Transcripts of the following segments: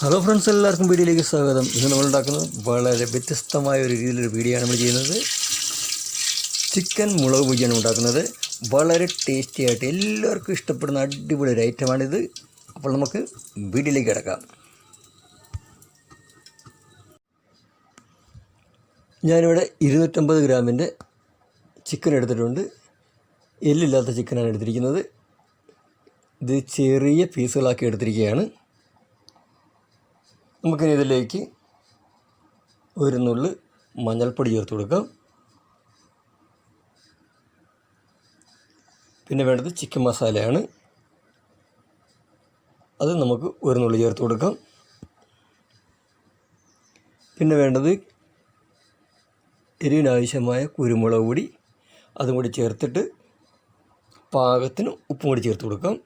Hello friends എല്ലാവർക്കും വീഡിയോയിലേക്ക് സ്വാഗതം. ഇന്ന് നമ്മൾ ഉണ്ടാക്കുന്നത് വളരെ വ്യത്യസ്തമായ ഒരു രീതിയിലൊരു വീഡിയോയാണ് നമ്മൾ ചെയ്യുന്നത്. ചിക്കൻ മുളക് പൊടിയാണ് ഉണ്ടാക്കുന്നത്. വളരെ ടേസ്റ്റി ആയിട്ട് എല്ലാവർക്കും ഇഷ്ടപ്പെടുന്ന അടിപൊളി ഒരു ഐറ്റമാണിത് അപ്പോൾ നമുക്ക് വീഡിയോയിലേക്ക് കിടക്കാം. ഞാനിവിടെ ഇരുന്നൂറ്റമ്പത് ഗ്രാമിന്റെ ചിക്കൻ എടുത്തിട്ടുണ്ട്. എല്ലില്ലാത്ത ചിക്കനാണ് എടുത്തിരിക്കുന്നത്. ഇത് ചെറിയ പീസുകളാക്കി എടുത്തിരിക്കുകയാണ്. നമുക്കിനി ഇതിലേക്ക് ഒരു നുള്ളി മഞ്ഞൾപ്പൊടി ചേർത്ത് കൊടുക്കാം. പിന്നെ വേണ്ടത് ചിക്കൻ മസാലയാണ്. അത് നമുക്ക് ഒരു നുള്ളി ചേർത്ത് കൊടുക്കാം. പിന്നെ വേണ്ടത് എരിവിനാവശ്യമായ കുരുമുളക് പൊടി അതും കൂടി ചേർത്തിട്ട് പാകത്തിന് ഉപ്പും കൂടി ചേർത്ത് കൊടുക്കാം.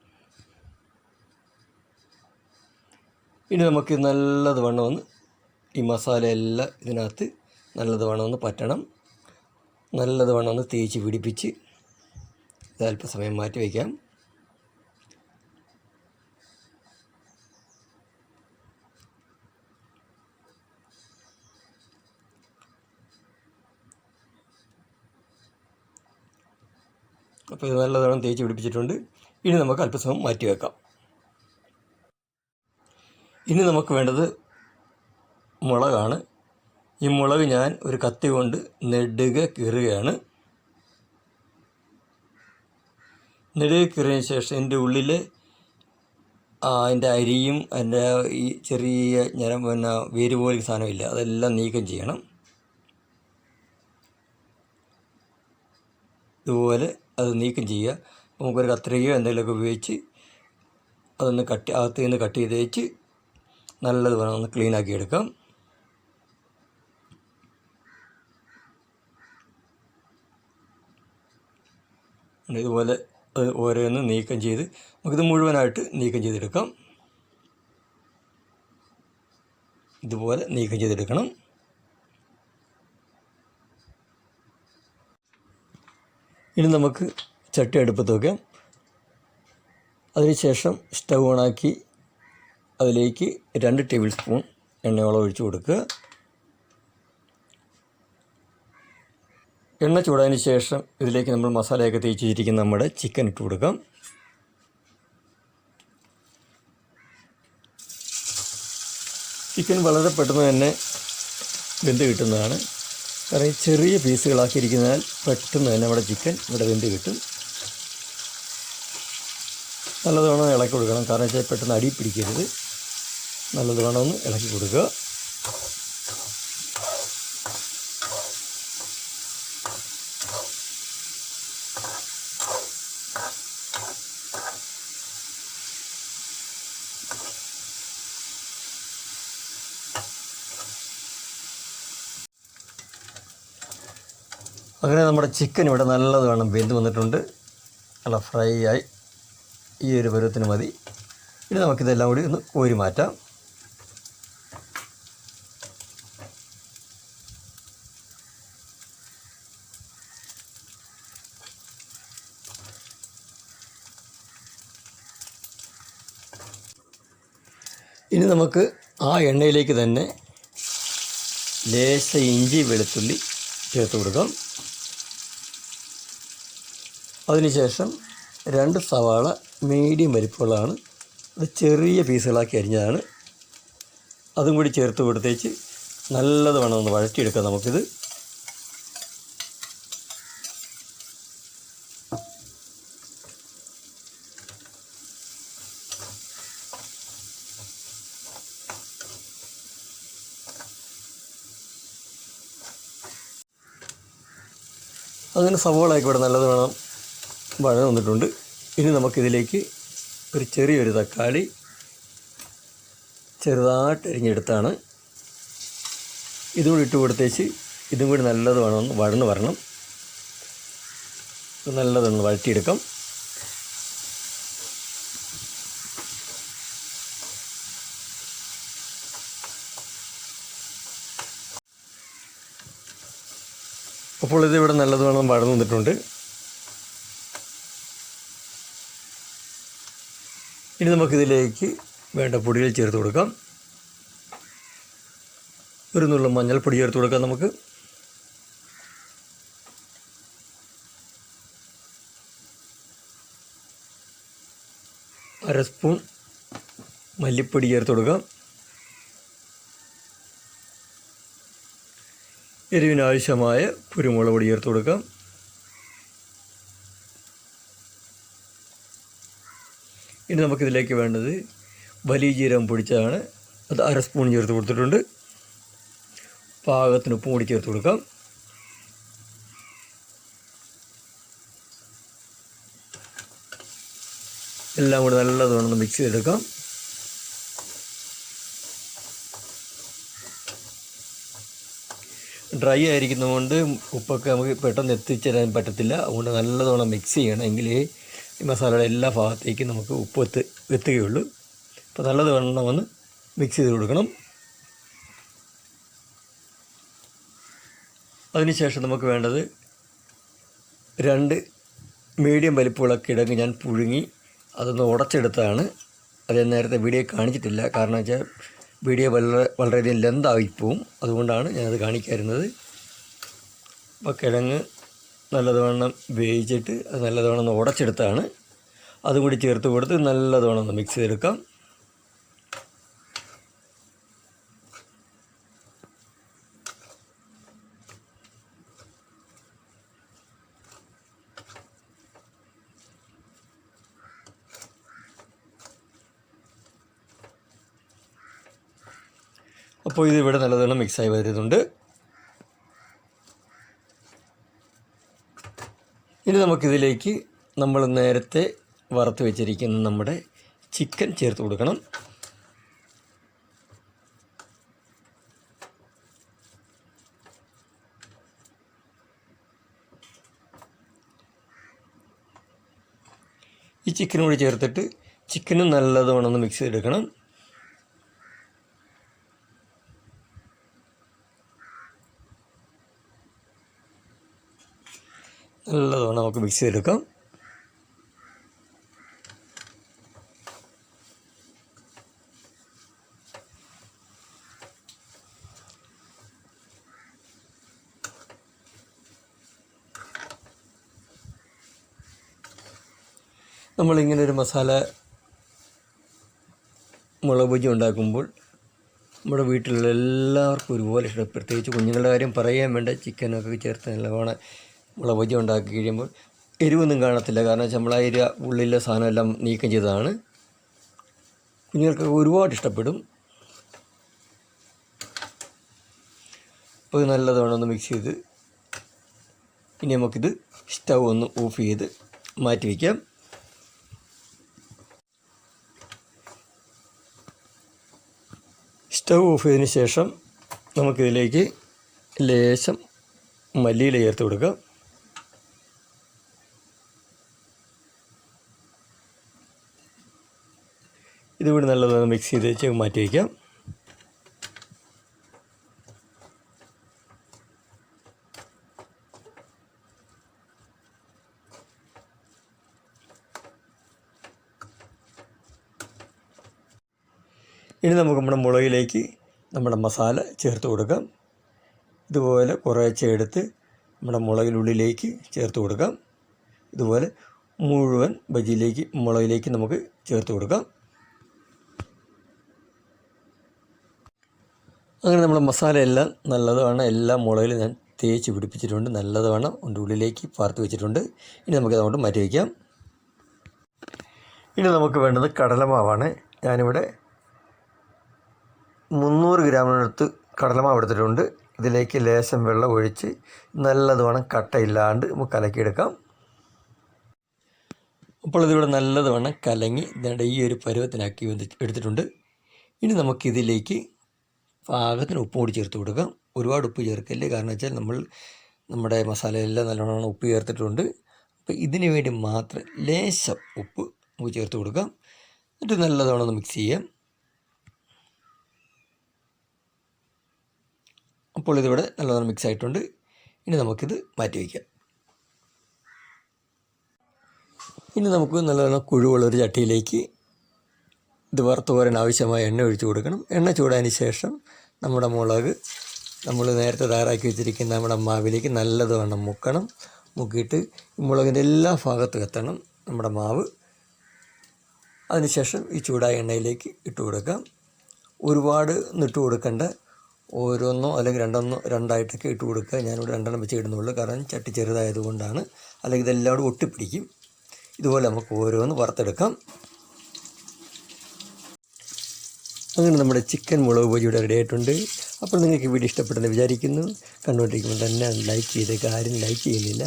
ഇനി നമുക്ക് നല്ലത് വേണം ഒന്ന് ഈ മസാല എല്ലാം ഇതിനകത്ത് നല്ലത് വേണം ഒന്ന് പറ്റണം. നല്ലത് വേണം ഒന്ന് തേച്ച് പിടിപ്പിച്ച് അല്പസമയം മാറ്റി വയ്ക്കാം. അപ്പോൾ ഇത് നല്ലതാണ് തേച്ച് പിടിപ്പിച്ചിട്ടുണ്ട്. ഇനി നമുക്ക് അല്പസമയം മാറ്റി വെക്കാം. ഇനി നമുക്ക് വേണ്ടത് മുളകാണ്. ഈ മുളക് ഞാൻ ഒരു കത്തി കൊണ്ട് നെടുക കീറുകയാണ്. നെടുക കീറിയതിന് ശേഷം എന്റെ ഉള്ളിൽ അതിന്റെ അരിയും അതിന്റെ ഈ ചെറിയ ഞരം പിന്നെ വേര് പോലെ സാധനമില്ല. അതെല്ലാം നീക്കം ചെയ്യണം. ഇതുപോലെ അത് നീക്കം ചെയ്യുക. നമുക്കൊരു കത്രികയോ എന്തെങ്കിലുമൊക്കെ ഉപയോഗിച്ച് അതൊന്ന് കട്ട് അകത്ത് നിന്ന് കട്ട് ചെയ്ത് വെച്ച് നല്ലത് വേണം. ഒന്ന് ക്ലീൻ ആക്കി എടുക്കാം. ഇതുപോലെ ഓരോന്ന് നീക്കം ചെയ്ത് നമുക്കിത് മുഴുവനായിട്ട് നീക്കം ചെയ്തെടുക്കാം. ഇതുപോലെ നീക്കം ചെയ്തെടുക്കണം. ഇനി നമുക്ക് ചട്ടി അടുപ്പത്ത് വയ്ക്കാം അതിനുശേഷം സ്റ്റവ് ഓണാക്കി അതിലേക്ക് രണ്ട് ടേബിൾ സ്പൂൺ എണ്ണയോളം ഒഴിച്ചു കൊടുക്കുക. എണ്ണ ചൂടായതിന് ശേഷം ഇതിലേക്ക് നമ്മൾ മസാലയൊക്കെ തേച്ച് വെച്ചിരിക്കുന്ന നമ്മുടെ ചിക്കൻ ഇട്ട് കൊടുക്കാം. ചിക്കൻ വളരെ പെട്ടെന്ന് തന്നെ വെന്ത് കിട്ടുന്നതാണ്. കാരണം ചെറിയ പീസുകളാക്കിയിരിക്കുന്നതിനാൽ പെട്ടെന്ന് തന്നെ നമ്മുടെ ചിക്കൻ ഇവിടെ വെന്ത് കിട്ടും. നല്ലതോണം ഇളക്കി കൊടുക്കണം. കാരണം വെച്ചാൽ പെട്ടെന്ന് അടി പിടിക്കരുത്. നല്ലത് വേണമെന്ന് ഇളക്കി കൊടുക്കുക. അങ്ങനെ നമ്മുടെ ചിക്കൻ ഇവിടെ നല്ലത് വേണം വെന്ത് വന്നിട്ടുണ്ട്. നല്ല ഫ്രൈ ആയി. ഈ ഒരു പരുവത്തിന് മതി. ഇനി നമുക്കിതെല്ലാം കൂടി ഒന്ന് കോരി മാറ്റാം. ഇനി നമുക്ക് ആ എണ്ണയിലേക്ക് തന്നെ ലേശ ഇഞ്ചി വെളുത്തുള്ളി ചേർത്ത് കൊടുക്കാം. അതിനുശേഷം രണ്ട് സവാള മീഡിയം വലിപ്പമുള്ളതാണ് അത് ചെറിയ പീസുകളാക്കി അരിഞ്ഞതാണ്. അതും കൂടി ചേർത്ത് കൊടുത്തേച്ച് നല്ലത് വേണം ഒന്ന് വഴറ്റിയെടുക്കാം നമുക്കിത്. അങ്ങനെ സവോളയൊക്കെ ഇവിടെ നല്ലത് വേണം. വഴ വന്നിട്ടുണ്ട്. ഇനി നമുക്കിതിലേക്ക് ഒരു ചെറിയൊരു തക്കാളി ചെറുതായിട്ട് അരിഞ്ഞെടുത്താണ്. ഇതും കൂടി ഇട്ട് കൊടുത്തേച്ച് ഇതും കൂടി നല്ലത് വേണമെന്ന് വഴന്ന് വരണം. നല്ലതൊന്ന് വഴറ്റിയെടുക്കാം. അപ്പോൾ ഇത് ഇവിടെ വേണം വഴന്ന് വന്നിട്ടുണ്ട്. ഇനി നമുക്കിതിലേക്ക് വേണ്ട പൊടികൾ ചേർത്ത് കൊടുക്കാം. ഒരു നുള്ള മഞ്ഞൾപ്പൊടി ചേർത്ത് കൊടുക്കാം നമുക്ക്. അര സ്പൂൺ മല്ലിപ്പൊടി ചേർത്ത് കൊടുക്കാം. എരിവിന് ആവശ്യമായ കുരുമുളക് പൊടി ചേർത്ത് കൊടുക്കാം. ഇനി നമുക്കിതിലേക്ക് വേണ്ടത് വലിയ ജീരകം പൊടിച്ചതാണ് അത് അര സ്പൂൺ ചേർത്ത് കൊടുത്തിട്ടുണ്ട്. പാകത്തിന് ഉപ്പും കൂടി ചേർത്ത് കൊടുക്കാം. എല്ലാം കൂടി നല്ലതുകൊണ്ട് മിക്സ് ചെയ്തെടുക്കാം. ഡ്രൈ ആയിരിക്കുന്നതുകൊണ്ട് ഉപ്പൊക്കെ നമുക്ക് പെട്ടെന്ന് എത്തിച്ചേരാൻ പറ്റത്തില്ല. അതുകൊണ്ട് നല്ലതോണം മിക്സ് ചെയ്യണം. ഈ മസാലയുടെ എല്ലാ ഭാഗത്തേക്കും നമുക്ക് ഉപ്പ് എത്ത് എത്തുകയുള്ളൂ. അപ്പോൾ നല്ലതോണം ഒന്ന് മിക്സ് ചെയ്ത് കൊടുക്കണം. അതിനുശേഷം നമുക്ക് വേണ്ടത് രണ്ട് മീഡിയം വലിപ്പമുള്ള കിഴങ്ങ് ഞാൻ പുഴുങ്ങി അതൊന്ന് ഉടച്ചെടുത്താണ് അത് നേരത്തെ വീഡിയോ കാണിച്ചിട്ടില്ല. കാരണം വെച്ചാൽ വീഡിയോ വളരെ വളരെയധികം ലെന്തായിപ്പോവും അതുകൊണ്ടാണ് ഞാനത് കാണിക്കാറുന്നത്. അപ്പോൾ കിഴങ്ങ് നല്ലതവണ്ണം വേവിച്ചിട്ട് അത് നല്ലതവണ്ണം ഒന്ന് ഉടച്ചെടുത്താണ്. അതും കൂടി ചേർത്ത് കൊടുത്ത് നല്ലതവണ്ണം ഒന്ന് മിക്സ് ചെയ്തെടുക്കാം. അപ്പോൾ ഇത് ഇവിടെ നല്ലതുപോലെ മിക്സായി വരുന്നുണ്ട്. ഇനി നമുക്കിതിലേക്ക് നമ്മൾ നേരത്തെ വറുത്ത് വെച്ചിരിക്കുന്ന നമ്മുടെ ചിക്കൻ ചേർത്ത് കൊടുക്കണം. ഈ ചിക്കനും കൂടി ചേർത്തിട്ട് ചിക്കനും നല്ലതുവണമെന്ന് മിക്സ് ചെയ്തെടുക്കണം നല്ലതോണം നമുക്ക് മിക്സ് ചെയ്തെടുക്കാം. നമ്മളിങ്ങനെ ഒരു മസാല മുളക് ബജി ഉണ്ടാക്കുമ്പോൾ നമ്മുടെ വീട്ടിലുള്ള എല്ലാവർക്കും ഒരുപോലെ ഇഷ്ടം. പ്രത്യേകിച്ച് കുഞ്ഞുങ്ങളുടെ കാര്യം പറയാൻ വേണ്ട ചിക്കനൊക്കെ ചേർത്ത് നല്ലവണ്ണം ബജി ഉണ്ടാക്കി കഴിയുമ്പോൾ എരിവൊന്നും കാണത്തില്ല. കാരണം വെച്ചാൽ നമ്മൾ ആ എരിയ ഉള്ളിലെ സാധനമെല്ലാം നീക്കം ചെയ്തതാണ്. കുഞ്ഞുങ്ങൾക്ക് ഒരുപാട് ഇഷ്ടപ്പെടും. അപ്പോൾ ഇത് നല്ലതവണ്ണം ഒന്ന് മിക്സ് ചെയ്ത് ഇനി നമുക്കിത് സ്റ്റൗ ഒന്ന് ഓഫ് ചെയ്ത് മാറ്റി വയ്ക്കാം സ്റ്റൗ ഓഫ് ചെയ്തതിന് ശേഷം നമുക്കിതിലേക്ക് ലേശം മല്ലിയില ചേർത്ത് കൊടുക്കാം. ഇതുകൂടി നല്ലതാണ് മിക്സ് ചെയ്ത് വെച്ച് മാറ്റി വയ്ക്കാം. ഇനി നമുക്ക് നമ്മുടെ മുളകിലേക്ക് നമ്മുടെ മസാല ചേർത്ത് കൊടുക്കാം. ഇതുപോലെ കുറേശ്ശെ എടുത്ത് നമ്മുടെ മുളകിനുള്ളിലേക്ക് ചേർത്ത് കൊടുക്കാം. ഇതുപോലെ മുഴുവൻ ബജിയിലേക്ക് മുളകിലേക്ക് നമുക്ക് ചേർത്ത് കൊടുക്കാം. അങ്ങനെ നമ്മൾ മസാല എല്ലാം നല്ലതാണ്. എല്ലാ മുളകിലും ഞാൻ തേച്ച് പിടിപ്പിച്ചിട്ടുണ്ട്. നല്ലതാണ്. അതിന്റെ ഉള്ളിലേക്ക് പാർത്ത് വെച്ചിട്ടുണ്ട്. ഇനി നമുക്ക് അതുകൊണ്ട് മാറ്റി വയ്ക്കാം ഇനി നമുക്ക് വേണ്ടത് കടലമാവാണ്. ഞാനിവിടെ മുന്നൂറ് ഗ്രാമിനടുത്ത് കടലമാവ് എടുത്തിട്ടുണ്ട്. ഇതിലേക്ക് ലേശം വെള്ളം ഒഴിച്ച് നല്ലതുവണ്ണം കട്ടയില്ലാണ്ട് നമുക്ക് കലക്കിയെടുക്കാം. അപ്പോൾ ഇതിവിടെ നല്ലതുവണ്ണം കലങ്ങി ഈ ഒരു പരുവത്തിനാക്കി എടുത്തിട്ടുണ്ട്. ഇനി നമുക്കിതിലേക്ക് പാകത്തിന് ഉപ്പ് കൂടി ചേർത്ത് കൊടുക്കുക. ഒരുപാട് ഉപ്പ് ചേർക്കല്ലേ? കാരണം വെച്ചാൽ നമ്മൾ നമ്മുടെ മസാലയെല്ലാം നല്ലോണം ഉപ്പ് ചേർത്തിട്ടുണ്ട്. അപ്പോൾ ഇതിന് വേണ്ടി മാത്രം ലേശം ഉപ്പ് നമുക്ക് ചേർത്ത് കൊടുക്കാം. എന്നിട്ട് നല്ലതാണ് ഒന്ന് മിക്സ് ചെയ്യാം. അപ്പോൾ ഇതിവിടെ നല്ലതാണ് മിക്സ് ആയിട്ടുണ്ട്. ഇനി നമുക്കിത് മാറ്റി വയ്ക്കാം. ഇനി നമുക്ക് നല്ലതാണ് കുഴുവുള്ള ഒരു ചട്ടിയിലേക്ക് ഇത് വറുത്ത് പോരാൻ ആവശ്യമായ എണ്ണ ഒഴിച്ചു കൊടുക്കണം. എണ്ണ ചൂടായതിന് ശേഷം നമ്മുടെ മുളക് നമ്മൾ നേരത്തെ തയ്യാറാക്കി വെച്ചിരിക്കുന്ന നമ്മുടെ മാവിലേക്ക് നല്ലതുവണ്ണം മുക്കണം. മുക്കിയിട്ട് മുളകിന്റെ എല്ലാ ഭാഗത്തും എത്തണം നമ്മുടെ മാവ്. അതിനുശേഷം ഈ ചൂടായ എണ്ണയിലേക്ക് ഇട്ട് കൊടുക്കാം. ഒരുപാട് ഇട്ട് കൊടുക്കേണ്ട. ഓരോന്നോ അല്ലെങ്കിൽ രണ്ടൊന്നോ രണ്ടായിട്ടൊക്കെ ഇട്ട് കൊടുക്കുക. ഞാനിവിടെ രണ്ടെണ്ണം വെച്ച് ഇടുന്നുള്ളൂ. കാരണം ചട്ടി ചെറുതായതുകൊണ്ടാണ്. അല്ലെങ്കിൽ ഇതെല്ലാം കൂടെ ഒട്ടിപ്പിടിക്കും. ഇതുപോലെ നമുക്ക് ഓരോന്ന് വറുത്തെടുക്കാം. അങ്ങനെ നമ്മുടെ ചിക്കൻ മുളക് പൊടി ഇവിടെ റെഡി ആയിട്ടുണ്ട്. അപ്പോൾ നിങ്ങൾക്ക് വീഡിയോ ഇഷ്ടപ്പെട്ടെന്ന് വിചാരിക്കുന്നു. കണ്ടുകൊണ്ടിരിക്കുമ്പോൾ തന്നെ ലൈക്ക് ചെയ്തേക്ക് ആരും ലൈക്ക് ചെയ്യുന്നില്ല.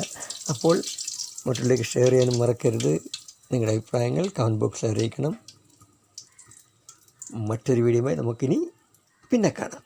അപ്പോൾ മറ്റുള്ളവർക്ക് ഷെയർ ചെയ്യാനും മറക്കരുത്. നിങ്ങളുടെ അഭിപ്രായങ്ങൾ കമന്റ് ബോക്സിൽ അറിയിക്കണം. മറ്റൊരു വീഡിയോയുമായി നമുക്കിനി പിന്നെ കാണാം.